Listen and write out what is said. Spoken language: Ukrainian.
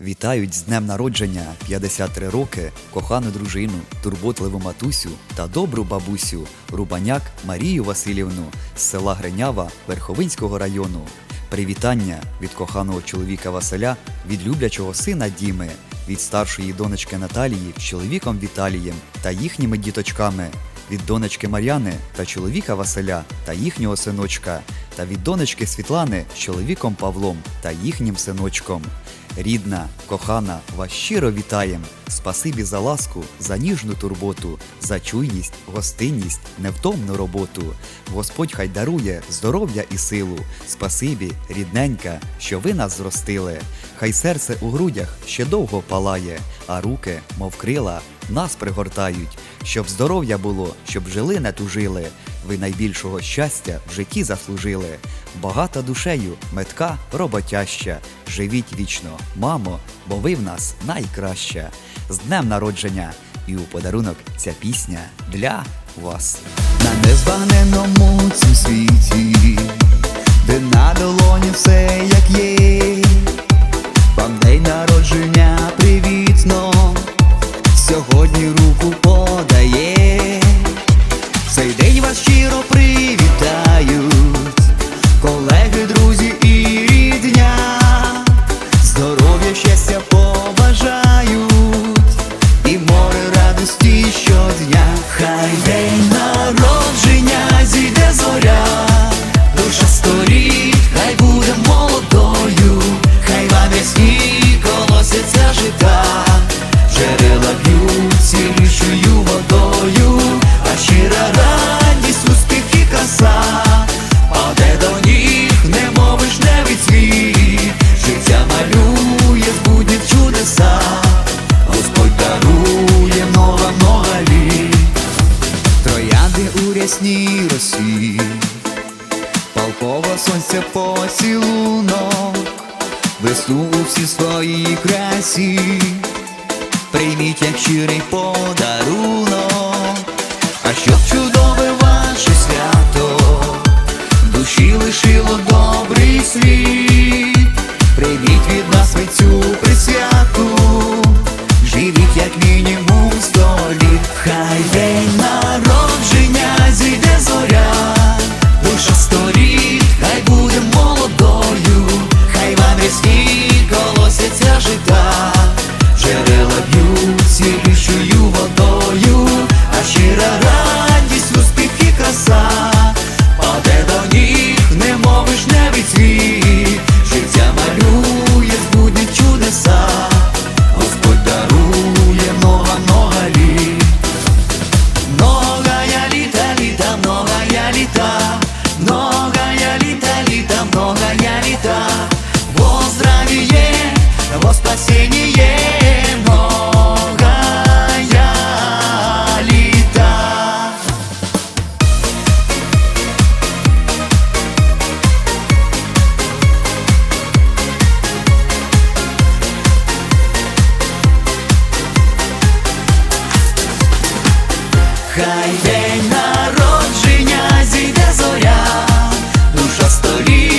Вітають з днем народження 53 роки кохану дружину, турботливу матусю та добру бабусю Рубаняк Марію Васильівну з села Гренява Верховинського району. Привітання від коханого чоловіка Василя, від люблячого сина Діми, від старшої донечки Наталії з чоловіком Віталієм та їхніми діточками, від донечки Мар'яни та чоловіка Василя та їхнього синочка, та від донечки Світлани з чоловіком Павлом та їхнім синочком. Рідна, кохана, вас щиро вітаєм. Спасибі за ласку, за ніжну турботу, за чуйність, гостинність, невтомну роботу. Господь хай дарує здоров'я і силу. Спасибі, рідненька, що ви нас зростили. Хай серце у грудях ще довго палає, а руки, мов крила, нас пригортають. Щоб здоров'я було, щоб жили не тужили. Ви найбільшого щастя в житті заслужили. Багата душею, метка роботяща. Живіть вічно, мамо, бо ви в нас найкраща. З днем народження! І у подарунок ця пісня для вас. На незбагненному цім світі, де на долоні все як є, вам день народження привітно, сьогодні руку Троянди росі Палково сонця поцілунок Весну у всій своїй красі Прийміть як щирий подарунок. А щоб чудове ваше свято Душі лишило добрий світ многое я лета, Во здравие, во спасение многое ли так Хай день народження зійде зоря, душа століття